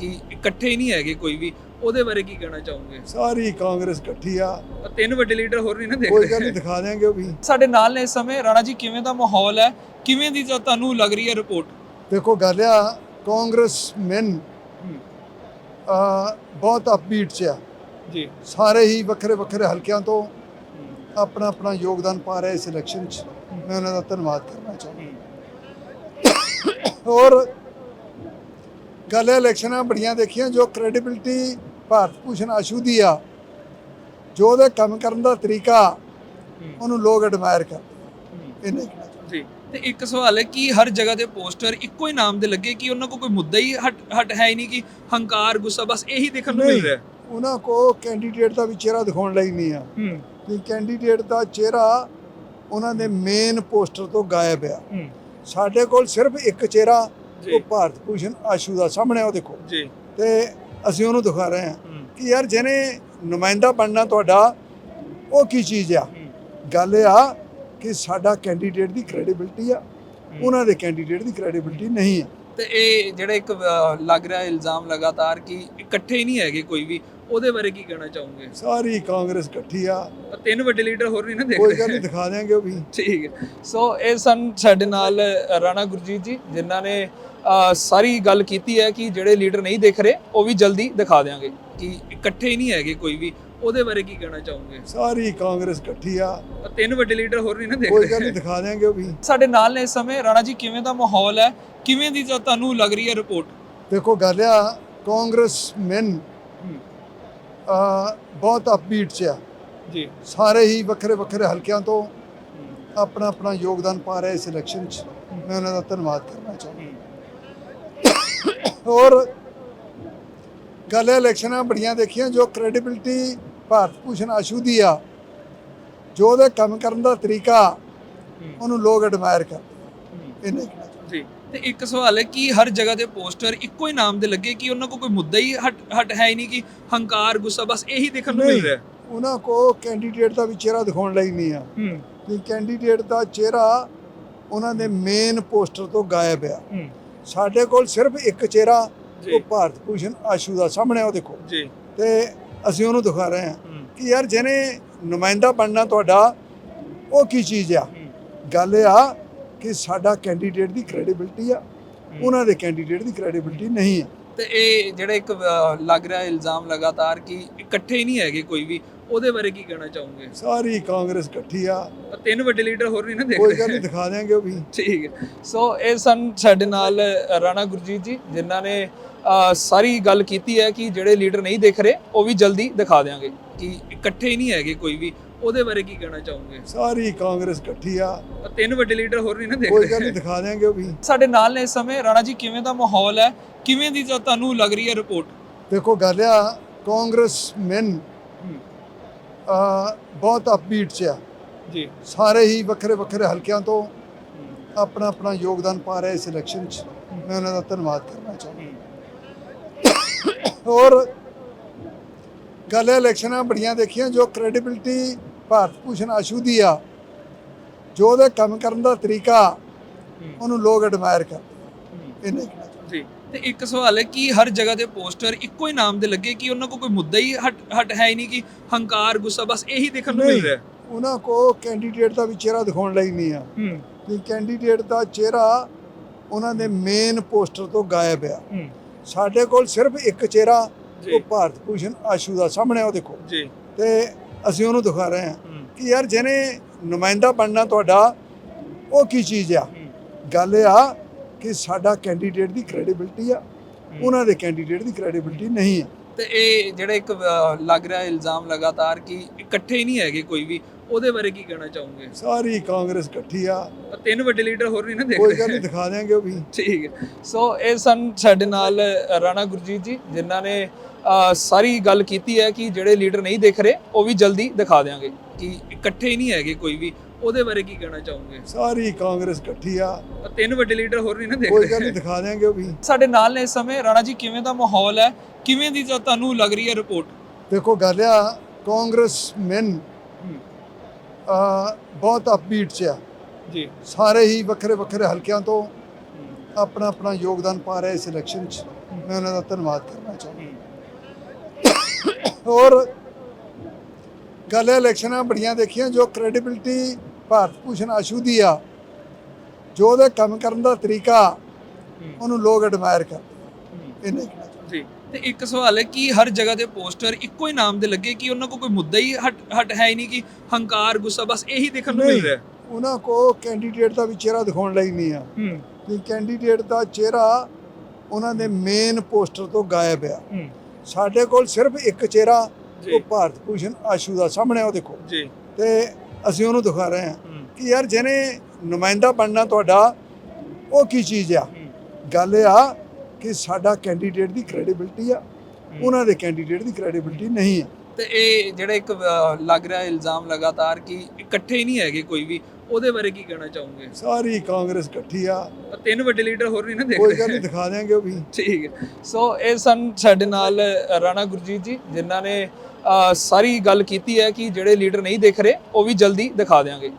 ਕਿ ਇਕੱਠੇ ਨਹੀਂ ਹੈਗੇ ਕੋਈ ਵੀ। ਉਹਦੇ ਬਾਰੇ ਕੀ ਕਹਿਣਾ ਚਾਹੋਗੇ? ਸਾਰੀ ਕਾਂਗਰਸ ਇਕੱਠੀ ਆ। ਤਿੰਨ ਵੱਡੇ ਲੀਡਰ ਹੋਰ ਨਹੀਂ ਨਾ ਦੇਖ ਕੋਈ ਗੱਲ ਨਹੀਂ ਦਿਖਾ ਦਿਆਂਗੇ ਉਹ ਵੀ। ਸਾਡੇ ਨਾਲ ਨੇ ਇਸ ਸਮੇਂ। ਰਾਣਾ ਜੀ ਕਿਵੇਂ ਦਾ ਮਾਹੌਲ ਹੈ? ਕਿਵੇਂ ਦੀ ਤੁਹਾਨੂੰ ਲੱਗ ਰਹੀ ਹੈ ਰਿਪੋਰਟ? ਦੇਖੋ ਗੱਲ ਆ ਕਾਂਗਰਸ ਮੈਨ ਬਹੁਤ ਅਪਬੀਟ ਚ ਆ। ਜੀ। ਸਾਰੇ ਹੀ ਵੱਖਰੇ ਵੱਖਰੇ ਹਲਕਿਆਂ ਤੋਂ ਆਪਣਾ ਆਪਣਾ ਯੋਗਦਾਨ ਪਾ ਰਹੇ ਇਸ ਇਲੈਕਸ਼ਨ 'ਚ। ਮੈਂ ਉਹਨਾਂ ਦਾ ਧੰਨਵਾਦ ਕਰਨਾ ਚਾਹੁੰਦਾ। ਔਰ ਗੱਲ ਇਲੈਕਸ਼ਨਾਂ ਬੜੀਆਂ ਦੇਖੀਆਂ ਜੋ ਕ੍ਰੈਡੀਬਿਲਟੀ ਭਾਰਤ ਭੂਸ਼ਣ ਆਸ਼ੂ ਦੀ ਆ ਜੋ ਉਹਦੇ ਕੰਮ ਕਰਨ ਦਾ ਤਰੀਕਾ ਉਹਨੂੰ ਲੋਕ ਐਡਮਾਇਰ ਕਰਦੇ ਇਹਨੇ। ਜੀ। ਤੇ ਇੱਕ ਸਵਾਲ ਹੈ ਕਿ ਹਰ ਜਗ੍ਹਾ ਤੇ ਪੋਸਟਰ ਇੱਕੋ ਹੀ ਨਾਮ ਦੇ ਲੱਗੇ ਕਿ ਉਹਨਾਂ ਕੋਈ ਮੁੱਦਾ ਹੀ ਹਟ ਹਟ ਹੈ ਹੀ ਨਹੀਂ ਕਿ ਹੰਕਾਰ ਗੁੱਸਾ ਬਸ ਇਹੀ ਦੇਖਣ ਨੂੰ ਮਿਲ ਰਿਹਾ ਹੈ। ਉਹਨਾਂ ਕੋ ਕੈਂਡੀਡੇਟ ਦਾ ਵੀ ਚਿਹਰਾ ਦਿਖਾਉਣ ਲਈ ਨਹੀਂ ਆ। ਕਿ ਕੈਂਡੀਡੇਟ ਦਾ ਚਿਹਰਾ ਉਹਨਾਂ ਦੇ ਮੇਨ ਪੋਸਟਰ ਤੋਂ ਗਾਇਬ ਆ। ਸਾਡੇ ਕੋਲ ਸਿਰਫ ਇੱਕ ਚਿਹਰਾ। ਉਹ ਭਾਰਤ ਭੂਸ਼ਣ ਆਸ਼ੂ ਦਾ ਸਾਹਮਣੇ ਉਹ ਦੇਖੋ। ਜੀ। ਤੇ ਅਸੀਂ ਉਹਨੂੰ ਦਿਖਾ ਰਹੇ ਹਾਂ ਕਿ ਯਾਰ ਜਿਹਨੇ ਨੁਮਾਇੰਦਾ ਬਣਨਾ ਤੁਹਾਡਾ ਉਹ ਕੀ ਚੀਜ਼ ਆ? ਗੱਲ ਇਹ ਆ ਕਿ ਸਾਡਾ ਕੈਂਡੀਡੇਟ ਦੀ ਕ੍ਰੈਡੀਬਿਲਟੀ ਆ। ਉਹਨਾਂ ਦੇ ਕੈਂਡੀਡੇਟ ਦੀ ਕ੍ਰੈਡੀਬਿਲਟੀ ਨਹੀਂ ਆ। ਤੇ ਇਹ ਜਿਹੜਾ ਇੱਕ ਲੱਗ ਰਿਹਾ ਇਲਜ਼ਾਮ ਲਗਾਤਾਰ ਕਿ ਇਕੱਠੇ ਹੀ ਨਹੀਂ ਹੈਗੇ ਕੋਈ ਵੀ ਉਹਦੇ ਬਾਰੇ ਕੀ ਕਹਿਣਾ ਚਾਹੋਗੇ? ਸਾਰੀ ਕਾਂਗਰਸ ਇਕੱਠੀ ਆ। ਤਿੰਨ ਵੱਡੇ ਲੀਡਰ ਹੋਰ ਨਹੀਂ ਨਾ ਦੇਖ ਕੋਈ ਗੱਲ ਨਹੀਂ ਦਿਖਾ ਦਿਆਂਗੇ ਉਹ ਵੀ। ਠੀਕ ਹੈ। ਸੋ ਇਹ ਸਨ ਸਾਡੇ ਨਾਲ ਰਾਣਾ ਗੁਰਜੀਤ ਜੀ ਜਿਨ੍ਹਾਂ ਨੇ ਸਾਰੀ ਗੱਲ ਕੀਤੀ ਹੈ ਕਿ ਜਿਹੜੇ ਲੀਡਰ ਨਹੀਂ ਦਿਖ ਰਹੇ ਉਹ ਵੀ ਜਲਦੀ ਦਿਖਾ ਦੇਵਾਂਗੇ ਕਿ ਇਕੱਠੇ ਹੀ ਨਹੀਂ ਹੈਗੇ ਕੋਈ ਵੀ। ਉਹਦੇ ਬਾਰੇ ਕੀ ਕਹਿਣਾ ਚਾਹੋਗੇ? ਸਾਰੀ ਕਾਂਗਰਸ ਇਕੱਠੀ ਆ। ਤਿੰਨ ਵੱਡੇ ਲੀਡਰ ਹੋਰ ਨਹੀਂ ਨਾ ਦੇਖ ਕੋਈ ਗੱਲ ਨਹੀਂ ਦਿਖਾ ਦਿਆਂਗੇ ਉਹ ਵੀ। ਸਾਡੇ ਨਾਲ ਨੇ ਇਸ ਸਮੇਂ। ਰਾਣਾ ਜੀ ਕਿਵੇਂ ਦਾ ਮਾਹੌਲ ਹੈ? ਕਿਵੇਂ ਦੀ ਤੁਹਾਨੂੰ ਲੱਗ ਰਹੀ ਹੈ ਰਿਪੋਰਟ? ਦੇਖੋ ਗੱਲ ਆ ਕਾਂਗਰਸ ਮੈਨ ਬਹੁਤ ਅਪਬੀਟ ਚ ਆ। ਜੀ। ਸਾਰੇ ਹੀ ਵੱਖਰੇ ਵੱਖਰੇ ਹਲਕਿਆਂ ਤੋਂ ਆਪਣਾ ਆਪਣਾ ਯੋਗਦਾਨ ਪਾ ਰਹੇ ਇਸ ਇਲੈਕਸ਼ਨ 'ਚ। ਮੈਂ ਉਹਨਾਂ ਦਾ ਧੰਨਵਾਦ ਕਰਨਾ ਚਾਹੁੰਦਾ। ਔਰ ਗੱਲ ਇਲੈਕਸ਼ਨਾਂ ਬੜੀਆਂ ਦੇਖੀਆਂ ਜੋ ਕ੍ਰੈਡੀਬਿਲਟੀ ਭਾਰਤ ਭੂਸ਼ਣ ਆਸ਼ੂ ਦੀ ਆ ਜੋ ਉਹਦੇ ਕੰਮ ਕਰਨ ਦਾ ਤਰੀਕਾ ਉਹਨੂੰ ਲੋਕ ਐਡਮਾਇਰ ਕਰਦੇ ਇਹਨੇ। ਜੀ। ਤੇ ਇੱਕ ਸਵਾਲ ਹੈ ਕਿ ਹਰ ਜਗ੍ਹਾ ਤੇ ਪੋਸਟਰ ਇੱਕੋ ਹੀ ਨਾਮ ਦੇ ਲੱਗੇ ਕਿ ਉਹਨਾਂ ਕੋਲ ਕੋਈ ਮੁੱਦਾ ਹੀ ਹਟ ਹਟ ਹੈ ਹੀ ਨਹੀਂ ਕਿ ਹੰਕਾਰ ਗੁੱਸਾ ਬਸ ਇਹੀ ਦੇਖਣ ਨੂੰ ਮਿਲ ਰਿਹਾ ਉਹਨਾਂ ਕੋ ਕੈਂਡੀਡੇਟ ਦਾ ਵੀ ਚਿਹਰਾ ਦਿਖਾਉਣ ਲਈ ਨਹੀਂ ਆ। ਕਿ ਕੈਂਡੀਡੇਟ ਦਾ ਚਿਹਰਾ ਉਹਨਾਂ ਦੇ ਮੇਨ ਪੋਸਟਰ ਤੋਂ ਗਾਇਬ ਆ। ਸਾਡੇ ਕੋਲ ਸਿਰਫ ਇੱਕ ਚਿਹਰਾ। ਉਹ ਭਾਰਤ ਭੂਸ਼ਣ ਆਸ਼ੂ ਦਾ ਸਾਹਮਣੇ ਉਹ ਦੇਖੋ। ਜੀ। ਤੇ ਅਸੀਂ ਉਹਨੂੰ ਦਿਖਾ ਰਹੇ ਹਾਂ ਕਿ ਯਾਰ ਜਿਹਨੇ ਨੁਮਾਇੰਦਾ ਬਣਨਾ ਤੁਹਾਡਾ ਉਹ ਕੀ ਚੀਜ਼ ਆ? ਗੱਲ ਇਹ ਆ ਕਿ ਸਾਡਾ ਕੈਂਡੀਡੇਟ ਦੀ ਕ੍ਰੈਡੀਬਿਲਟੀ ਆ। ਉਹਨਾਂ ਦੇ ਕੈਂਡੀਡੇਟ ਦੀ ਕ੍ਰੈਡੀਬਿਲਟੀ ਨਹੀਂ ਆ। ਤੇ ਇਹ ਜਿਹੜਾ ਇੱਕ ਲੱਗ ਰਿਹਾ ਇਲਜ਼ਾਮ ਲਗਾਤਾਰ ਕਿ ਇਕੱਠੇ ਹੀ ਨਹੀਂ ਹੈਗੇ ਕੋਈ ਵੀ। ਉਹਦੇ ਬਾਰੇ ਕੀ ਕਹਿਣਾ ਚਾਹੋਗੇ? ਸਾਰੀ ਕਾਂਗਰਸ ਇਕੱਠੀ ਆ। ਤਿੰਨ ਵੱਡੇ ਲੀਡਰ ਹੋਰ ਨਹੀਂ ਨਾ ਦੇਖ ਕੋਈ ਗੱਲ ਨਹੀਂ ਦਿਖਾ ਦਿਆਂਗੇ ਉਹ ਵੀ। ਠੀਕ ਹੈ। ਸੋ ਇਹ ਸਨ ਸਾਡੇ ਨਾਲ ਰਾਣਾ ਗੁਰਜੀਤ ਜੀ ਜਿਨ੍ਹਾਂ ਨੇ ਸਾਰੀ ਗੱਲ ਕੀਤੀ ਹੈ ਕਿ ਜਿਹੜੇ ਲੀਡਰ ਨਹੀਂ ਦਿਖ ਰਹੇ ਉਹ ਵੀ ਜਲਦੀ ਦਿਖਾ ਦੇਵਾਂਗੇ ਕਿ ਇਕੱਠੇ ਹੀ ਨਹੀਂ ਹੈਗੇ ਕੋਈ ਵੀ। ਉਹਦੇ ਬਾਰੇ ਕੀ ਕਹਿਣਾ ਚਾਹੋਗੇ? ਸਾਰੀ ਕਾਂਗਰਸ ਇਕੱਠੀ ਆ। ਤਿੰਨ ਵੱਡੇ ਲੀਡਰ ਹੋਰ ਨਹੀਂ ਨਾ ਦੇਖ ਕੋਈ ਗੱਲ ਨਹੀਂ ਦਿਖਾ ਦਿਆਂਗੇ ਉਹ ਵੀ। ਸਾਡੇ ਨਾਲ ਨੇ ਇਸ ਸਮੇਂ। ਰਾਣਾ ਜੀ ਕਿਵੇਂ ਦਾ ਮਾਹੌਲ ਹੈ? ਕਿਵੇਂ ਦੀ ਤੁਹਾਨੂੰ ਲੱਗ ਰਹੀ ਹੈ ਰਿਪੋਰਟ? ਦੇਖੋ ਗੱਲ ਆ ਕਾਂਗਰਸ ਮੈਨ ਬਹੁਤ ਅਪਬੀਟ ਚ ਆ। ਜੀ। ਸਾਰੇ ਹੀ ਵੱਖਰੇ ਵੱਖਰੇ ਹਲਕਿਆਂ ਤੋਂ ਆਪਣਾ ਆਪਣਾ ਯੋਗਦਾਨ ਪਾ ਰਹੇ ਇਸ ਇਲੈਕਸ਼ਨ 'ਚ। ਮੈਂ ਉਹਨਾਂ ਦਾ ਧੰਨਵਾਦ ਕਰਨਾ ਚਾਹੁੰਦਾ। ਔਰ ਗੱਲ ਇਲੈਕਸ਼ਨਾਂ ਬੜੀਆਂ ਦੇਖੀਆਂ ਜੋ ਕ੍ਰੈਡੀਬਿਲਟੀ ਭਾਰਤ ਭੂਸ਼ਣ ਆਸ਼ੂ ਦੀ ਆ ਜੋ ਉਹਦੇ ਕੰਮ ਕਰਨ ਦਾ ਤਰੀਕਾ ਉਹਨੂੰ ਲੋਕ ਐਡਮਾਇਰ ਕਰਦੇ ਇਹਨੇ। ਜੀ ਤੇ ਇੱਕ ਸਵਾਲ ਹੈ ਕਿ ਹਰ ਜਗ੍ਹਾ ਤੇ ਪੋਸਟਰ ਇੱਕੋ ਹੀ ਨਾਮ ਦੇ ਲੱਗੇ ਕਿ ਉਹਨਾਂ ਕੋਲ ਕੋਈ ਮੁੱਦਾ ਹੀ ਹਟ ਹਟ ਹੈ ਹੀ ਨਹੀਂ ਕਿ ਹੰਕਾਰ ਗੁੱਸਾ ਬਸ ਇਹੀ ਦੇਖਣ ਨੂੰ ਮਿਲ ਰਿਹਾ ਹੈ। ਉਹਨਾਂ ਕੋ ਕੈਂਡੀਡੇਟ ਦਾ ਵੀ ਚਿਹਰਾ ਦਿਖਾਉਣ ਲਈ ਨਹੀਂ ਆ। ਕਿ ਕੈਂਡੀਡੇਟ ਦਾ ਚਿਹਰਾ ਉਹਨਾਂ ਦੇ ਮੇਨ ਪੋਸਟਰ ਤੋਂ ਗਾਇਬ ਆ। ਸਾਡੇ ਕੋਲ ਸਿਰਫ ਇੱਕ ਚਿਹਰਾ। ਉਹ ਭਾਰਤ ਭੂਸ਼ਣ ਆਸ਼ੂ ਦਾ ਸਾਹਮਣੇ ਉਹ ਦੇਖੋ। ਜੀ। ਤੇ ਅਸੀਂ ਉਹਨੂੰ ਦਿਖਾ ਰਹੇ ਹਾਂ ਕਿ ਯਾਰ ਜਿਹਨੇ ਨੁਮਾਇੰਦਾ ਬਣਨਾ ਤੁਹਾਡਾ ਉਹ ਕੀ ਚੀਜ਼ ਆ? ਗੱਲ ਇਹ ਆ ਕਿ ਸਾਡਾ ਕੈਂਡੀਡੇਟ ਦੀ ਕ੍ਰੈਡੀਬਿਲਟੀ ਆ। ਉਹਨਾਂ ਦੇ ਕੈਂਡੀਡੇਟ ਦੀ ਕ੍ਰੈਡੀਬਿਲਟੀ ਨਹੀਂ ਆ। ਤੇ ਇਹ ਜਿਹੜਾ ਇੱਕ ਲੱਗ ਰਿਹਾ ਇਲਜ਼ਾਮ ਲਗਾਤਾਰ ਕਿ ਇਕੱਠੇ ਹੀ ਨਹੀਂ ਹੈਗੇ ਕੋਈ ਵੀ। ਉਹਦੇ ਬਾਰੇ ਕੀ ਕਹਿਣਾ ਚਾਹੋਗੇ? ਸਾਰੀ ਕਾਂਗਰਸ ਇਕੱਠੀ ਆ। ਤਿੰਨ ਵੱਡੇ ਲੀਡਰ ਹੋਰ ਨਹੀਂ ਨਾ ਦੇਖ ਕੋਈ ਗੱਲ ਨਹੀਂ ਦਿਖਾ ਦਿਆਂਗੇ ਉਹ ਵੀ। ਠੀਕ ਹੈ। ਸੋ ਇਹ ਸਨ ਸਾਡੇ ਨਾਲ ਰਾਣਾ ਗੁਰਜੀਤ ਜੀ ਜਿਨ੍ਹਾਂ ਨੇ ਸਾਰੀ ਗੱਲ ਕੀਤੀ ਹੈ ਕਿ ਜਿਹੜੇ ਲੀਡਰ ਨਹੀਂ ਦਿਖ ਰਹੇ ਉਹ ਵੀ ਜਲਦੀ ਦਿਖਾ ਦੇਵਾਂਗੇ ਕਿ ਇਕੱਠੇ ਹੀ ਨਹੀਂ ਹੈਗੇ ਕੋਈ ਵੀ। ਉਹਦੇ ਬਾਰੇ ਕੀ ਕਹਿਣਾ ਚਾਹੋਗੇ? ਸਾਰੀ ਕਾਂਗਰਸ ਇਕੱਠੀ ਆ। ਤਿੰਨ ਵੱਡੇ ਲੀਡਰ ਹੋਰ ਨਹੀਂ ਨਾ ਦੇਖ ਕੋਈ ਗੱਲ ਨਹੀਂ ਦਿਖਾ ਦਿਆਂਗੇ ਉਹ ਵੀ। ਸਾਡੇ ਨਾਲ ਨੇ ਇਸ ਸਮੇਂ ਰਾਣਾ ਜੀ ਕਿਵੇਂ ਦਾ ਮਾਹੌਲ ਹੈ? ਕਿਵੇਂ ਦੀ ਤੁਹਾਨੂੰ ਲੱਗ ਰਹੀ ਹੈ ਰਿਪੋਰਟ? ਦੇਖੋ ਗੱਲ ਆ ਕਾਂਗਰਸ ਮੈਨ ਬਹੁਤ ਅਪਬੀਟ ਚ ਆ। ਜੀ। ਸਾਰੇ ਹੀ ਵੱਖਰੇ ਵੱਖਰੇ ਹਲਕਿਆਂ ਤੋਂ ਆਪਣਾ ਆਪਣਾ ਯੋਗਦਾਨ ਪਾ ਰਹੇ ਇਸ ਇਲੈਕਸ਼ਨ 'ਚ। ਮੈਂ ਉਹਨਾਂ ਦਾ ਧੰਨਵਾਦ ਕਰਨਾ ਚਾਹੁੰਦਾ। ਔਰ ਗੱਲ ਇਲੈਕਸ਼ਨਾਂ ਬੜੀਆਂ ਦੇਖੀਆਂ ਜੋ ਕ੍ਰੈਡੀਬਿਲਟੀ ਭਾਰਤ ਭੂਸ਼ਣ ਆਸ਼ੂ ਦੀ ਆ। ਜੋ ਉਹਦੇ ਕੰਮ ਕਰਨ ਦਾ ਤਰੀਕਾ ਉਹਨੂੰ ਲੋਕ ਐਡਮਾਇਰ ਕਰਦੇ ਇਹਨੇ। ਜੀ। ਤੇ ਇੱਕ ਸਵਾਲ ਹੈ ਕਿ ਹਰ ਜਗ੍ਹਾ ਤੇ ਪੋਸਟਰ ਇੱਕੋ ਹੀ ਨਾਮ ਦੇ ਲੱਗੇ ਕਿ ਉਹਨਾਂ ਕੋਲ ਕੋਈ ਮੁੱਦਾ ਹੀ ਹਟ ਹਟ ਹੈ ਹੀ ਨਹੀਂ ਕਿ ਹੰਕਾਰ ਗੁੱਸਾ ਬਸ ਇਹੀ ਦੇਖਣ ਨੂੰ ਮਿਲ ਰਿਹਾ। ਹੈ ਉਹਨਾਂ ਕੋ ਕੈਂਡੀਡੇਟ ਦਾ ਵੀ ਚਿਹਰਾ ਦਿਖਾਉਣ ਲਈ ਨਹੀਂ ਆ। ਹੂੰ। ਕਿ ਕੈਂਡੀਡੇਟ ਦਾ ਚਿਹਰਾ ਉਹਨਾਂ ਦੇ ਮੇਨ ਪੋਸਟਰ ਤੋਂ ਗਾਇਬ ਆ। ਹੂੰ। ਸਾਡੇ ਕੋਲ ਸਿਰਫ ਇੱਕ ਚਿਹਰਾ ਜੀ। ਉਹ ਭਾਰਤ ਭੂਸ਼ਣ ਆਸ਼ੂ ਦਾ ਸਾਹਮਣੇ ਉਹ ਦੇਖੋ। ਜੀ। ਤੇ ਅਸੀਂ ਉਹਨੂੰ ਦਿਖਾ ਰਹੇ ਹਾਂ ਹੂੰ। ਕਿ ਯਾਰ ਜਿਹਨੇ ਨੁਮਾਇੰਦਾ ਬਣਨਾ ਤੁਹਾਡਾ ਉਹ ਕੀ ਚੀਜ਼ ਆ? ਹੂੰ, ਗੱਲ ਇਹ ਆ ਕਿ ਸਾਡਾ ਕੈਂਡੀਡੇਟ ਦੀ ਕ੍ਰੈਡੀਬਿਲਟੀ ਆ ਉਹਨਾਂ ਦੇ ਕੈਂਡੀਡੇਟ ਦੀ ਕ੍ਰੈਡੀਬਿਲਟੀ ਨਹੀਂ ਆ। ਤੇ ਇਹ ਜਿਹੜਾ ਇੱਕ ਲੱਗ ਰਿਹਾ ਇਲਜ਼ਾਮ ਲਗਾਤਾਰ ਕਿ ਇਕੱਠੇ ਹੀ ਨਹੀਂ ਹੈਗੇ ਕੋਈ ਵੀ ਉਹਦੇ ਬਾਰੇ ਕੀ ਕਹਿਣਾ ਚਾਹੋਗੇ? ਸਾਰੀ ਕਾਂਗਰਸ ਇਕੱਠੀ ਆ। ਤਿੰਨ ਵੱਡੇ ਲੀਡਰ ਹੋਰ ਨਹੀਂ ਨਾ ਦੇਖ ਕੋਈ ਗੱਲ ਨਹੀਂ ਦਿਖਾ ਦਿਆਂਗੇ ਉਹ ਵੀ। ਠੀਕ ਹੈ। ਸੋ ਇਹ ਸਨ ਸਾਡੇ ਨਾਲ ਰਾਣਾ ਗੁਰਜੀਤ ਜੀ ਜਿਨ੍ਹਾਂ ਨੇ ਸਾਰੀ ਗੱਲ ਕੀਤੀ ਹੈ ਕਿ ਜਿਹੜੇ ਲੀਡਰ ਨਹੀਂ ਦਿਖ ਰਹੇ ਉਹ ਵੀ ਜਲਦੀ ਦਿਖਾ ਦੇਵਾਂਗੇ